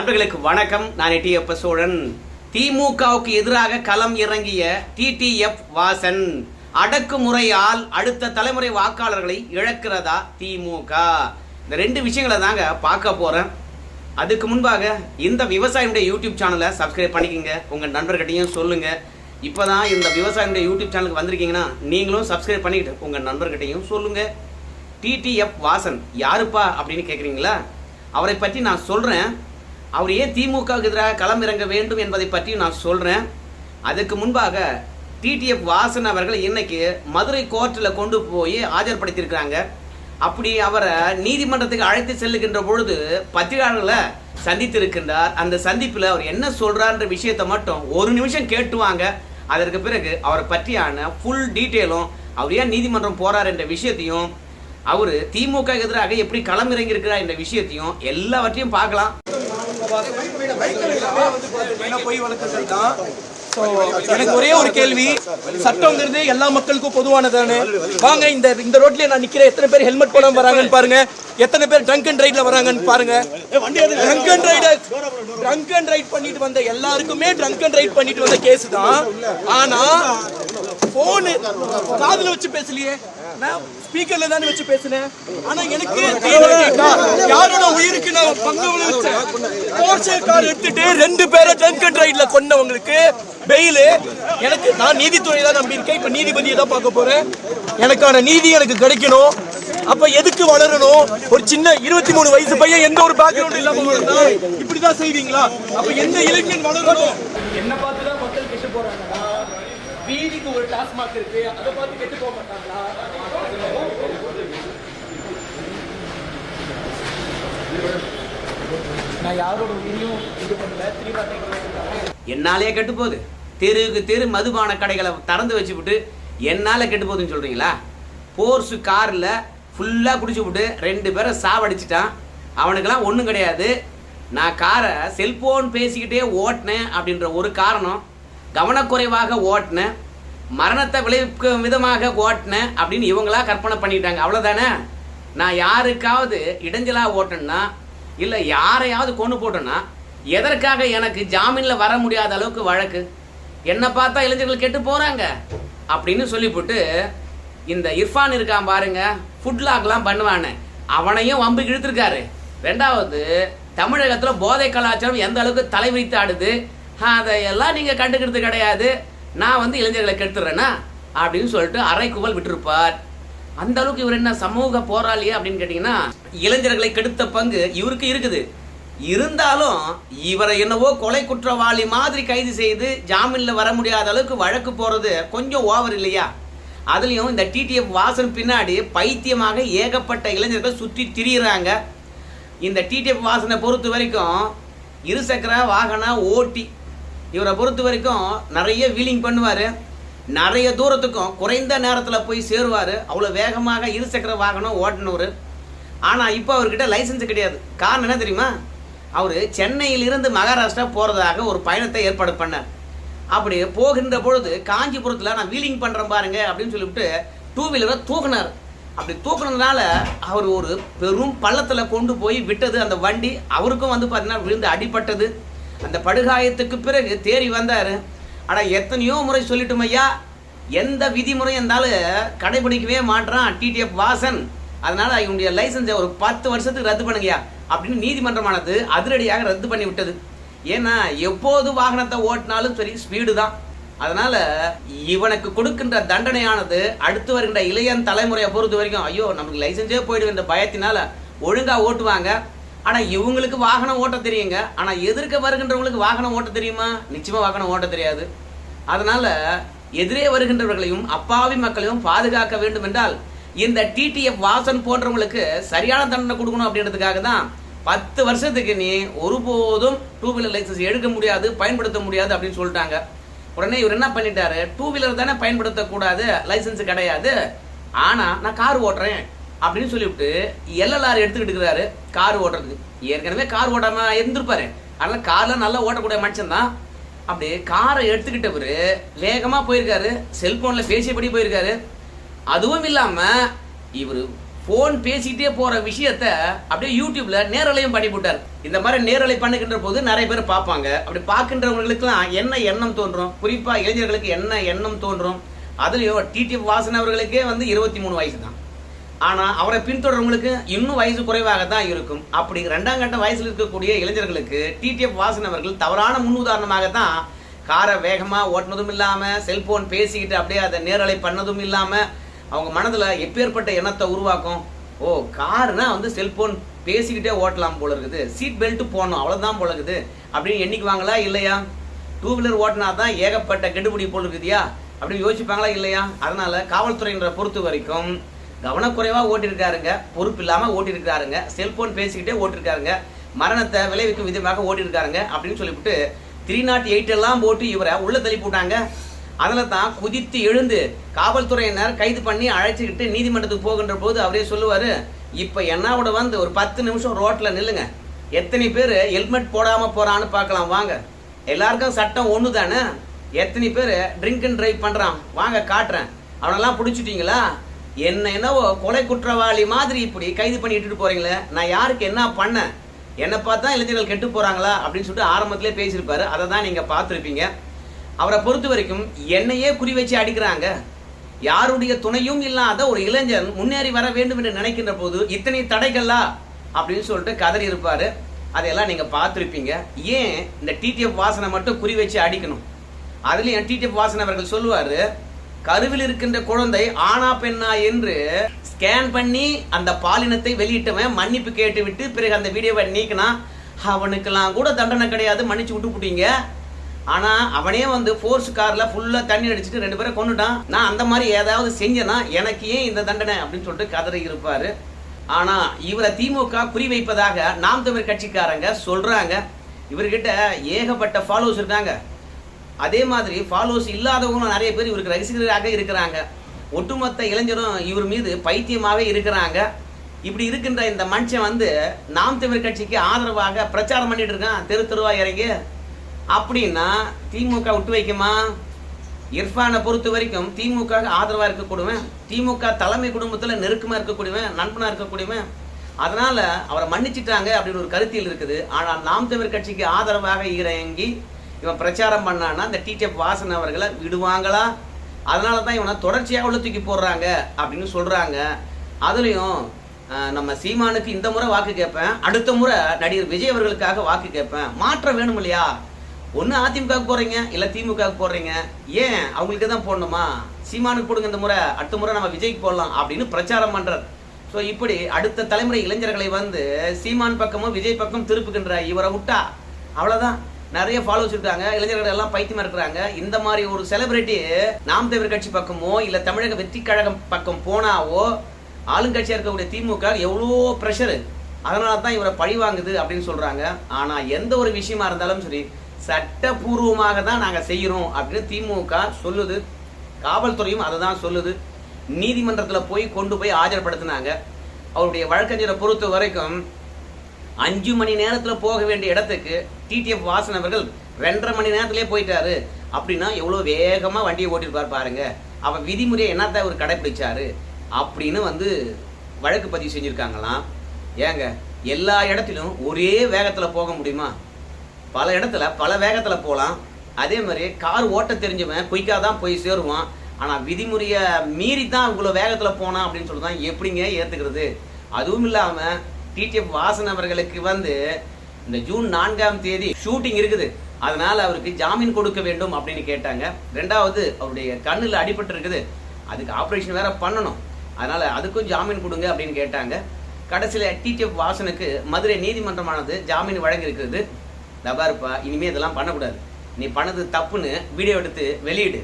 அன்பர்களுக்கு வணக்கம். நான் எட்டியப்ப சோழன். திமுகவுக்கு எதிராக களம் இறங்கிய டிடிஎஃப் வாசன். அடக்குமுறையால் அடுத்த தலைமுறை வாக்காளர்களை இழக்கிறதா திமுக? இந்த ரெண்டு விஷயங்களை தாங்க பார்க்க போகிறேன் அதுக்கு முன்பாக இந்த விவசாயினுடைய யூடியூப் சேனலை சப்ஸ்கிரைப் பண்ணிக்கோங்க. உங்கள் நண்பர்கிட்டையும் இப்போ தான் இந்த விவசாயினுடைய யூடியூப் சேனலுக்கு வந்திருக்கீங்கன்னா நீங்களும் சப்ஸ்கிரைப் பண்ணிக்கிட்டு உங்கள் நண்பர்கிட்டையும் சொல்லுங்கள் டிடிஎஃப் வாசன் யாருப்பா அப்படின்னு கேட்குறீங்களா அவரை பற்றி நான் சொல்கிறேன் அவர் ஏன் திமுகவுக்கு எதிராக களம் இறங்க வேண்டும் என்பதை பற்றியும் நான் சொல்கிறேன் அதுக்கு முன்பாக டிடிஎஃப் வாசன் அவர்கள் இன்னைக்கு மதுரை கோர்ட்டில் கொண்டு போய் ஆஜர்படுத்தியிருக்கிறாங்க. அப்படி அவரை நீதிமன்றத்துக்கு அழைத்து செல்லுகின்ற பொழுது பத்திரிகையாளர்களை சந்தித்திருக்கின்றார். அந்த சந்திப்பில் அவர் என்ன சொல்கிறார்ன்ற விஷயத்தை மட்டும் ஒரு நிமிஷம் கேட்டுவாங்க அதற்கு பிறகு அவரை பற்றியான ஃபுல் டீட்டெயிலும் அவர் ஏன் நீதிமன்றம் போறார் என்ற விஷயத்தையும் அவர் திமுக எதிராக எப்படி களமிறங்கி இருக்கிறார் என்ற விஷயத்தையும் எல்லாவற்றையும் பார்க்கலாம். எனக்கு ஒரே ஒரு கேள்வி. சட்டம்ங்கிறது எல்லா மக்களுக்கும் பொதுவானதானே? வாங்க இந்த இந்த ரோட்லயே நான் நிக்கிறேன். எத்தனை பேர் ஹெல்மெட் போடாம வராங்கன்னு பாருங்க. எத்தனை பேர் ட்ரங்க் அண்ட் ரைட்ல வராங்கன்னு பாருங்க. Drunk and ride drunk and ride பண்ணிட்டு வந்த எல்லாருக்குமே ட்ரங்க் அண்ட் ரைட் பண்ணிட்டு வந்த கேஸ் தான். ஆனா போனு காதுல வச்சு பேசலையே. நான் ஸ்பீக்கர்ல தானே வச்சு பேசினேன். ஆனா எனக்கு யாரோட உயிருக்கு நான் பங்கு விளைவிச்சேன் கார் எடுத்துட்டு ரெண்டு பேரை ட்ரங்க் அண்ட் ரைட்ல கொன்னவங்களுக்கு பெயில் எனக்கு நான் நீதித்துறை தான் நம்பி இருக்கேன் இப்ப நீதிபதியை தான் பார்க்க போறேன். எனக்கான நீதி எனக்கு கிடைக்கணும். அப்ப எதுக்கு வளரணும்? ஒரு சின்ன இருபத்தி மூணு வயசு பையன் எந்த ஒரு பேக்ரவுண்ட் இல்லாம வளர்ந்தா இப்படிதான் செய்வீங்களா? அப்ப எந்த இளைஞன் வளரணும்? என்ன பார்த்து தான் மக்கள் கெட்டு போறாங்களா? வீதிக்கு ஒரு டாஸ்மாக் இருக்கு. அதை பார்த்து கெட்டு போக மாட்டாங்களா? நான் யாரோட உயிரையும் இது பண்ணல என்னாலே கெட்டு போகுது. தெருவுக்கு தெரு மதுபான கடைகளை திறந்து வச்சுவிட்டு என்னால் கெட்டு போகுதுன்னு சொல்கிறீங்களா போர்ஸு காரில் ஃபுல்லாக குடிச்சு விட்டு ரெண்டு பேரை சாவடிச்சிட்டான். அவனுக்கெல்லாம் ஒன்றும் கிடையாது. நான் காரை செல்ஃபோன் பேசிக்கிட்டே ஓட்டினேன் அப்படின்ற ஒரு காரணம் கவனக்குறைவாக ஓட்டினேன் மரணத்தை விளைவிக்கும் விதமாக ஓட்டினேன் அப்படின்னு இவங்களா கற்பனை பண்ணிட்டாங்க. அவ்வளோதானே நான் யாருக்காவது இடைஞ்சலாக ஓட்டணுன்னா இல்லை யாரையாவது கொண்டு போட்டேன்னா எதற்காக எனக்கு ஜாமீனில் வர முடியாத அளவுக்கு வழக்கு? என்னை பார்த்தா இளைஞர்கள் கெட்டு போகிறாங்க அப்படின்னு சொல்லிவிட்டு இந்த இர்ஃபான் இருக்கான் பாருங்க ஃபுட்லாக்லாம் பண்ணுவானே. அவனையும் வம்பு இழுத்துருக்காரு. ரெண்டாவது தமிழகத்தில் போதை கலாச்சாரம் எந்த அளவுக்கு தலைவிரித்து ஆடுது? அதையெல்லாம் நீங்கள் கண்டுக்கிறது கிடையாது. நான் வந்து இளைஞர்களை கெடுத்துறேன்னா அப்படின்னு சொல்லிட்டு அரைக்குவல் விட்டிருப்பார். அந்த அளவுக்கு இவர் என்ன சமூக போராளியா அப்படின்னு கேட்டிங்கன்னா இளைஞர்களை கெடுத்த பங்கு இவருக்கு இருக்குது. இருந்தாலும் இவரை என்னவோ கொலை குற்றவாளி மாதிரி கைது செய்து ஜாமீனில் வர முடியாத அளவுக்கு வழக்கு போறது கொஞ்சம் ஓவர் இல்லையா? அதுலயும் இந்த டிடிஎஃப் வாசன் பின்னாடி பைத்தியமாக ஏகப்பட்ட இளைஞர்கள் சுற்றி திரியிறாங்க. இந்த டிடிஎஃப் வாசனை பொறுத்த வரைக்கும் இருசக்கர வாகன ஓட்டி இவரை பொறுத்த வரைக்கும் நிறைய வீலிங் பண்ணுவார். நிறைய தூரத்துக்கும் குறைந்த நேரத்தில் போய் சேருவார். அவ்வளோ வேகமாக இருசக்கர வாகனம் ஓட்டினவர். ஆனால் இப்போ அவர்கிட்ட லைசன்ஸ் கிடையாது. காரணம் என்ன தெரியுமா? அவர் சென்னையிலிருந்து மகாராஷ்டிரா போகிறதாக ஒரு பயணத்தை ஏற்பாடு பண்ணார். அப்படி போகின்ற பொழுது காஞ்சிபுரத்தில் நான் வீலிங் பண்ணுறேன் பாருங்க அப்படின்னு சொல்லிவிட்டு டூ வீலரை தூக்குனார். அப்படி தூக்குனதுனால அவர் ஒரு பெரும் பள்ளத்தில் கொண்டு போய் விட்டது. அந்த வண்டி அவருக்கும் வந்து பார்த்தீங்கன்னா விழுந்து அடிபட்டது. அந்த படுகாயத்துக்கு பிறகு தேறி வந்தார். ஆனால் எத்தனையோ முறை சொல்லிட்டோம் ஐயா. எந்த விதிமுறை இருந்தாலும் கடைபிடிக்கவே மாட்றான் டிடிஎஃப் வாசன். அதனால இவனுடைய லைசன்ஸை ஒரு பத்து வருஷத்துக்கு ரத்து பண்ணுங்கய்யா அப்படின்னு நீதிமன்றமானது அதிரடியாக ரத்து பண்ணி விட்டது. ஏன்னா எப்போது வாகனத்தை ஓட்டினாலும் சரி ஸ்பீடு தான். அதனால இவனுக்கு கொடுக்கின்ற தண்டனையானது அடுத்து வருகின்ற இளையன் தலைமுறையை பொறுத்த வரைக்கும் ஐயோ நமக்கு லைசன்ஸே இந்த பயத்தினால ஒழுங்கா ஓட்டுவாங்க. ஆனா இவங்களுக்கு வாகனம் ஓட்ட தெரியுங்க. ஆனா எதிர்க்க வருகின்றவங்களுக்கு வாகனம் ஓட்ட தெரியுமா? நிச்சயமா வாகனம் ஓட்ட தெரியாது. அதனால எதிரே வருகின்றவர்களையும் அப்பாவி மக்களையும் பாதுகாக்க வேண்டும் என்றால் இந்த டிடிஎஃப் வாசன் போன்றவங்களுக்கு சரியான தண்டனை கொடுக்கணும் அப்படின்றதுக்காக தான் பத்து வருஷத்துக்கு நீ ஒருபோதும் டூ வீலர் லைசன்ஸ் எடுக்க முடியாது பயன்படுத்த முடியாது அப்படின்னு சொல்லிட்டாங்க. உடனே இவர் என்ன பண்ணிட்டாரு? டூ வீலர் தானே பயன்படுத்தக்கூடாது லைசன்ஸ் கிடையாது. ஆனா நான் கார் ஓட்டுறேன். அப்படின்னு சொல்லிவிட்டு எல்எல்ஆர் எடுத்துக்கிட்டு இருக்கிறாரு கார் ஓட்டுறதுக்கு. ஏற்கனவே கார் ஓட்டாம இருந்திருப்பாரு. அதனால கார்ல நல்லா ஓட்டக்கூடிய மனுஷன் தான். அப்படி காரை எடுத்துக்கிட்டவர் வேகமா போயிருக்காரு. செல்போன்ல பேசியபடி போயிருக்காரு. அதுவும் இல்லாம இவர் ஃபோன் பேசிக்கிட்டே போற விஷயத்த அப்படியே யூடியூப்ல நேரலையும் பண்ணி போட்டார். இந்த மாதிரி நேரலை பண்ணுகின்ற போது நிறைய பேர் பார்ப்பாங்க. அப்படி பார்க்கின்றவங்களுக்குலாம் என்ன எண்ணம் தோன்றும்? குறிப்பா இளைஞர்களுக்கு என்ன எண்ணம் தோன்றும்? அதுலயும் டிடி வாசன் அவர்களுக்கே வந்து இருபத்தி மூணு வயசு தான். ஆனால் அவரை பின்தொடர்றவங்களுக்கு இன்னும் வயசு குறைவாக தான் இருக்கும். அப்படி ரெண்டாம் கட்ட வயசில் இருக்கக்கூடிய இளைஞர்களுக்கு டிடிஎஃப் வாசன் அவர்கள் தவறான முன்னுதாரணமாக தான் காரை வேகமாக ஓட்டினதும் இல்லாமல் செல்போன் பேசிக்கிட்டு அப்படியே அதை நேரலை பண்ணதும் இல்லாமல் அவங்க மனதில் எப்பேற்பட்ட எண்ணத்தை உருவாக்கும். ஓ காருனா வந்து செல்போன் பேசிக்கிட்டே ஓட்டலாம் போல இருக்குது. சீட் பெல்ட் போடணும் அவ்வளோதான் போல இருக்குது. அப்படின்னு எண்ணிக்குவாங்களா இல்லையா? டூ வீலர் ஓட்டினா தான் ஏகப்பட்ட கெடுபிடி போல் இருக்குதியா? அப்படின்னு யோசிப்பாங்களா இல்லையா? அதனால காவல்துறையினரை பொறுத்த வரைக்கும் கவனக்குறைவாக ஓட்டியிருக்காருங்க பொறுப்பு இல்லாமல் ஓட்டியிருக்காருங்க செல்போன் பேசிக்கிட்டே ஓட்டிருக்காருங்க மரணத்தை விளைவிக்கும் விதமாக ஓட்டியிருக்காருங்க அப்படின்னு சொல்லிவிட்டு த்ரீ நாட் எயிட் எல்லாம் போட்டு இவரை உள்ள தள்ளி போட்டாங்க. அதில் தான் குதித்து எழுந்து காவல்துறையினர் கைது பண்ணி அழைச்சிக்கிட்டு நீதிமன்றத்துக்கு போகின்ற போது அவரே சொல்லுவார் இப்போ என்னோட வந்து ஒரு பத்து நிமிஷம் ரோட்டில் நில்லுங்க. எத்தனை பேர் ஹெல்மெட் போடாமல் போகிறான்னு பார்க்கலாம் வாங்க. எல்லாருக்கும் சட்டம் ஒன்று தானே எத்தனை பேர் ட்ரிங்க் அண்ட் ட்ரைவ் பண்ணுறான் வாங்க காட்டுறேன். அவனெல்லாம் பிடிச்சிட்டிங்களா? என்ன என்னவோ கொலை குற்றவாளி மாதிரி இப்படி கைது பண்ணி இட்டுட்டு போறீங்களே? நான் யாருக்கு என்ன பண்ணேன் என்னை பார்த்தா இளைஞர்கள் கெட்டு போறாங்களா? அப்படின்னு சொல்லிட்டு ஆரம்பத்திலே பேசியிருப்பாரு. அதை தான் நீங்க பார்த்துருப்பீங்க. அவரை பொறுத்த வரைக்கும் என்னையே குறி வச்சு அடிக்கிறாங்க. யாருடைய துணையும் இல்லாத ஒரு இளைஞன் முன்னேறி வர வேண்டும் என்று நினைக்கின்ற போது இத்தனை தடைகளா? அப்படின்னு சொல்லிட்டு கதறி இருப்பாரு. அதையெல்லாம் நீங்க பார்த்துருப்பீங்க. ஏன் இந்த டிடிஎஃப் வாசனை மட்டும் குறி வச்சு அடிக்கணும்? அதுலயும் டிடிஎஃப் வாசனை அவர்கள் சொல்லுவாரு கருவில் இருக்கின்ற குழந்தை ஆனா பெண்ணா என்று ஸ்கேன் பண்ணி அந்த பாலினத்தை வெளியிட்டவன் மன்னிப்பு கேட்டு விட்டு பிறகு அந்த வீடியோவை நீக்கினா அவனுக்கெல்லாம் கூட தண்டனை கிடையாது மன்னிச்சு விட்டு போட்டீங்க. ஆனா அவனே வந்து ஃபோர்ஸ் கார்ல ஃபுல்லா தண்ணி அடிச்சுட்டு ரெண்டு பேரை கொண்டுட்டான் நான் அந்த மாதிரி ஏதாவது செஞ்சேன்னா எனக்கு ஏன் இந்த தண்டனை அப்படின்னு சொல்லிட்டு கதறி இருப்பாரு. ஆனா இவரை திமுக குறிவைப்பதாக நாம் தமிழ் கட்சிக்காரங்க சொல்றாங்க. இவர்கிட்ட ஏகப்பட்ட ஃபாலோவர்ஸ் இருக்காங்க. அதே மாதிரி ஃபாலோவர்ஸ் இல்லாதவங்களும் நிறைய பேர் இவருக்கு ரசிகராக இருக்கிறாங்க. ஒட்டுமொத்த இளைஞரும் இவர் மீது பைத்தியமாகவே இருக்கிறாங்க. இப்படி இருக்கின்ற இந்த மனுஷன் வந்து நாம் தமிழ் கட்சிக்கு ஆதரவாக பிரச்சாரம் பண்ணிட்டு இருக்கான். தெரு தெருவா இறங்கி அப்படின்னா திமுக விட்டு வைக்குமா? இர்ஃபானை பொறுத்த வரைக்கும் திமுக ஆதரவாக இருக்கக்கூடியவன் திமுக தலைமை குடும்பத்தில் நெருக்கமாக இருக்கக்கூடியவன் நண்பனாக இருக்கக்கூடியவன். அதனால அவரை மன்னிச்சிட்டாங்க அப்படின்னு ஒரு கருத்தியல் இருக்குது. ஆனால் நாம் தமிழ் கட்சிக்கு ஆதரவாக இறங்கி இவன் பிரச்சாரம் பண்ணான்னா அந்த டிடிஎஃப் வாசன் அவர்களை விடுவாங்களா? அதனால தான் இவனை தொடர்ச்சியாக உள்ள தூக்கி போடுறாங்க அப்படின்னு சொல்கிறாங்க அதுலேயும் நம்ம சீமானுக்கு இந்த முறை வாக்கு கேட்பேன். அடுத்த முறை நடிகர் விஜய் அவர்களுக்காக வாக்கு கேட்பேன். மாற்றம் வேணும் இல்லையா? ஒன்று அதிமுகவுக்கு போடுறீங்க இல்லை திமுகவுக்கு போடுறீங்க ஏன்? அவங்களுக்கு தான் போடணுமா? சீமானுக்கு போடுங்க இந்த முறை அடுத்த முறை நம்ம விஜய்க்கு போடலாம் அப்படின்னு பிரச்சாரம் பண்ணுறார் ஸோ இப்படி அடுத்த தலைமுறை இளைஞர்களை வந்து சீமான் பக்கமும் விஜய் பக்கம் திருப்புகின்ற இவரை விட்டா அவ்வளோதான் நிறைய ஃபாலோவர்ஸ் இருக்காங்க இளைஞர்கள் எல்லாம் பைத்தியமா இருக்கிறாங்க. இந்த மாதிரி ஒரு செலிபிரிட்டி நாம் தேவர் கட்சி பக்கமோ இல்ல தமிழக வெற்றி கழகம் பக்கம் போனாவோ ஆளுங்கட்சியா இருக்கக்கூடிய திமுக எவ்வளோ ப்ரெஷரு அதனால தான் இவரை பழி வாங்குது அப்படின்னு சொல்றாங்க. ஆனா எந்த ஒரு விஷயமா இருந்தாலும் சரி சட்டபூர்வமாக தான் நாங்க செய்யறோம் அப்படின்னு திமுக சொல்லுது. காவல்துறையும் அதை தான் சொல்லுது. நீதிமன்றத்தில் போய் கொண்டு போய் ஆஜர்படுத்தினாங்க. அவருடைய வழக்கறிஞரை பொறுத்த வரைக்கும் அஞ்சு மணி நேரத்தில் போக வேண்டிய இடத்துக்கு டிடிஎஃப் வாசன் அவர்கள் ரெண்டரை மணி நேரத்திலே போயிட்டாரு. அப்படின்னா எவ்வளோ வேகமாக வண்டியை ஓட்டிருப்பார் பாருங்க. அவன் விதிமுறையை என்னத்த அவர் கடைப்பிடிச்சாரு? அப்படின்னு வந்து வழக்கு பதிவு செஞ்சுருக்காங்களாம். ஏங்க எல்லா இடத்திலும் ஒரே வேகத்தில் போக முடியுமா? பல இடத்துல பல வேகத்தில் போகலாம். அதே மாதிரி கார் ஓட்ட தெரிஞ்சவன் குயிக்காக தான் போய் சேருவான். ஆனால் விதிமுறையை மீறி தான் இவ்வளோ வேகத்தில் போனான் அப்படின்னு சொல்லி தான் எப்படிங்க ஏற்றுக்கிறது அதுவும் இல்லாமல் டிடிஎஃப் வாசன் அவர்களுக்கு வந்து இந்த ஜூன் நான்காம் தேதி ஷூட்டிங் இருக்குது. அதனால அவருக்கு ஜாமீன் கொடுக்க வேண்டும் அப்படின்னு கேட்டாங்க. ரெண்டாவது அவருடைய கண்ணில் அடிபட்டு இருக்குது. அதுக்கு ஆப்ரேஷன் வேற பண்ணணும். அதனால அதுக்கும் ஜாமீன் கொடுங்க அப்படின்னு கேட்டாங்க. கடைசியில் டிடிஎஃப் வாசனுக்கு மதுரை நீதிமன்றமானது ஜாமீன் வழங்கி இருக்கிறது தபாருப்பா இனிமேல் இதெல்லாம் பண்ணக்கூடாது. நீ பண்ணது தப்புன்னு வீடியோ எடுத்து வெளியிடு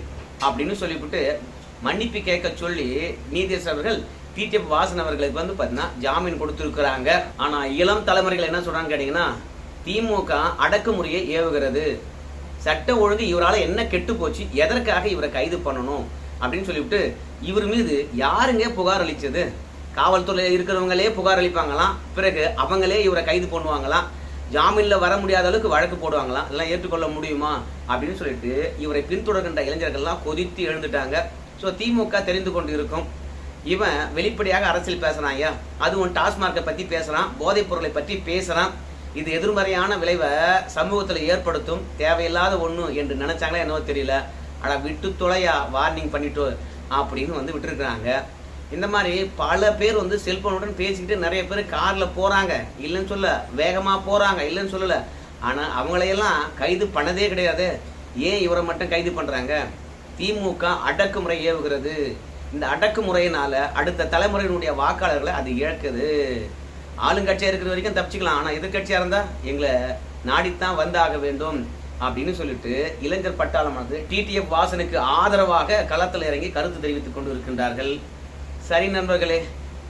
அப்படின்னு சொல்லிவிட்டு மன்னிப்பு கேட்க சொல்லி நீதியரசர் அவர்கள் டிடிஎஃப் வாசன் அவர்களுக்கு வந்து பார்த்தீங்கன்னா ஜாமீன் கொடுத்துருக்குறாங்க. ஆனால் இளம் தலைமுறைகள் என்ன சொல்றாங்க கேட்டிங்கன்னா திமுக அடக்குமுறையை ஏவுகிறது. சட்ட ஒழுங்கு இவரால் என்ன கெட்டு போச்சு எதற்காக இவரை கைது பண்ணணும் அப்படின்னு சொல்லிவிட்டு இவர் மீது யாருங்க புகார் அளித்தது காவல்துறையில் இருக்கிறவங்களே புகார் அளிப்பாங்களாம் பிறகு அவங்களே இவரை கைது பண்ணுவாங்களாம் ஜாமீனில் வர முடியாத அளவுக்கு வழக்கு போடுவாங்களாம் இதெல்லாம் ஏற்றுக்கொள்ள முடியுமா? அப்படின்னு சொல்லிட்டு இவரை பின்தொடர்கின்ற இளைஞர்கள்லாம் கொதித்து எழுந்துட்டாங்க. ஸோ திமுக தெரிந்து கொண்டு இருக்கும் இவன் வெளிப்படையாக அரசியல் பேசுறான் ஐயா. அதுவும் டாஸ்மார்க்கை பத்தி பேசுறான் போதைப் பொருளை பற்றி பேசுறான். இது எதிர்மறையான விளைவை சமூகத்தில் ஏற்படுத்தும் தேவையில்லாத ஒண்ணு என்று நினைச்சாங்களா என்னவோ தெரியல. ஆனா விட்டு தொலையா வார்னிங் பண்ணிட்டு அப்படின்னு வந்து விட்டுருக்குறாங்க. இந்த மாதிரி பல பேர் வந்து செல்போனுடன் பேசிக்கிட்டு நிறைய பேர் கார்ல போறாங்க. இல்லைன்னு சொல்ல வேகமா போறாங்க இல்லைன்னு சொல்லல. ஆனா அவங்களையெல்லாம் கைது பண்ணதே கிடையாது. ஏன் இவரை மட்டும் கைது பண்றாங்க? திமுக அடக்குமுறை ஏவுகிறது. இந்த அடக்குமுறையினால அடுத்த தலைமுறையினுடைய வாக்காளர்களை அது இழக்குது. ஆளுங்கட்சியாக இருக்கிற வரைக்கும் தப்பிச்சுக்கலாம். ஆனால் எதிர்கட்சியாக இருந்தால் எங்களை நாடித்தான் வந்தாக வேண்டும் அப்படின்னு சொல்லிட்டு இளைஞர் பட்டாளமானது டிடிஎஃப் வாசனுக்கு ஆதரவாக களத்தில் இறங்கி கருத்து தெரிவித்துக் கொண்டு இருக்கின்றார்கள் சரி நண்பர்களே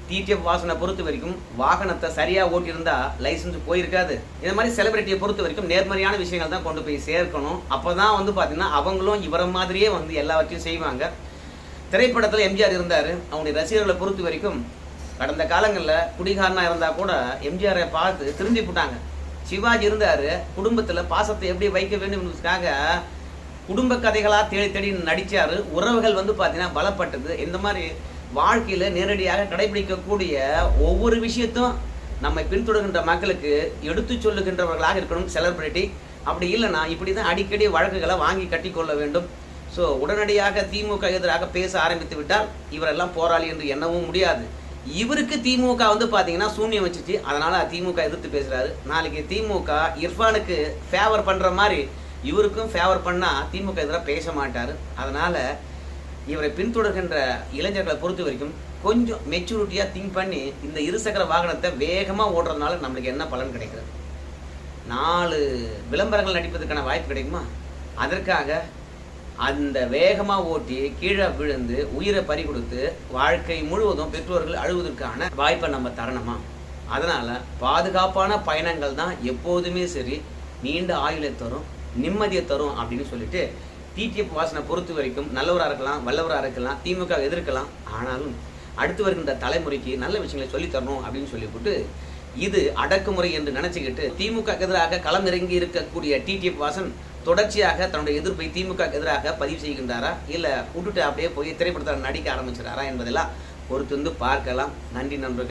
டிடிஎஃப் வாசனை பொறுத்த வரைக்கும் வாகனத்தை சரியாக ஓட்டியிருந்தா லைசன்ஸ் போயிருக்காது. இந்த மாதிரி செலிபிரிட்டியை பொறுத்த வரைக்கும் நேர்மறையான விஷயங்கள் தான் கொண்டு போய் சேர்க்கணும். அப்போ தான் வந்து பார்த்தீங்கன்னா அவங்களும் இவரை மாதிரியே வந்து எல்லாவற்றையும் செய்வாங்க. திரைப்படத்தில் எம்ஜிஆர் இருந்தார். அவனுடைய ரசிகர்களை பொறுத்த வரைக்கும் கடந்த காலங்களில் குடிகாரனாக இருந்தால் கூட எம்ஜிஆரை பார்த்து திரும்பி போட்டாங்க. சிவாஜி இருந்தார். குடும்பத்தில் பாசத்தை எப்படி வைக்க வேண்டும் குடும்ப கதைகளாக தேடி தேடி நடித்தார் உறவுகள் வந்து பார்த்தீங்கன்னா பலப்பட்டது. இந்த மாதிரி வாழ்க்கையில் நேரடியாக கடைபிடிக்கக்கூடிய ஒவ்வொரு விஷயத்தும் நம்மை பின்தொடர்கின்ற மக்களுக்கு எடுத்து சொல்லுகின்றவர்களாக இருக்கணும். செலிபிரிட்டி அப்படி இல்லைன்னா இப்படி தான் அடிக்கடி வழக்குகளை வாங்கி கட்டிக்கொள்ள வேண்டும். ஸோ உடனடியாக திமுக எதிராக பேச ஆரம்பித்து விட்டால் இவரெல்லாம் போராளி என்று எண்ணவும் முடியாது. இவருக்கு திமுக வந்து பார்த்தீங்கன்னா சூன்யம் வச்சுச்சு. அதனால் திமுக எதிர்த்து பேசுகிறாரு நாளைக்கு திமுக இர்ஃபானுக்கு ஃபேவர் பண்ணுற மாதிரி இவருக்கும் ஃபேவர் பண்ணால் திமுக எதிராக பேச மாட்டார். அதனால் இவரை பின்தொடர்கின்ற இளைஞர்களை பொறுத்த வரைக்கும் கொஞ்சம் மெச்சூரிட்டியாக திங்க் பண்ணி இந்த இருசக்கர வாகனத்தை வேகமாக ஓடுறதுனால நம்மளுக்கு என்ன பலன் கிடைக்கிறது? நாலு விளம்பரங்கள் நடிப்பதற்கான வாய்ப்பு கிடைக்குமா? அதற்காக அந்த வேகமாக ஓட்டி கீழே விழுந்து உயிரை பறி கொடுத்து வாழ்க்கை முழுவதும் பெற்றோர்கள் அழுவதற்கான வாய்ப்பை நம்ம தரணுமா? அதனால பாதுகாப்பான பயணங்கள் தான் எப்போதுமே சரி. நீண்ட ஆயுளை தரும் நிம்மதியை தரும் அப்படின்னு சொல்லிட்டு டிடிஎஃப் வாசனை பொறுத்த வரைக்கும் நல்லவராக இருக்கலாம் வல்லவராக இருக்கலாம் திமுக எதிர்க்கலாம். ஆனாலும் அடுத்து வருகின்ற தலைமுறைக்கு நல்ல விஷயங்களை சொல்லித் தரணும் அப்படின்னு சொல்லிவிட்டு இது அடக்குமுறை என்று நினச்சிக்கிட்டு திமுக எதிராக களம் இறங்கி இருக்கக்கூடிய டிடிஎஃப் வாசன் தொடர்ச்சியாக தன்னுடைய எதிர்ப்பை திமுக எதிராக பதிவு செய்கின்றாரா? இல்ல விட்டுட்டு அப்படியே போய் திரைப்படத்தில் நடிக்க ஆரம்பிச்சிடாரா என்பதெல்லாம் பொறுத்து வந்து பார்க்கலாம். நன்றி நண்பர்கள்.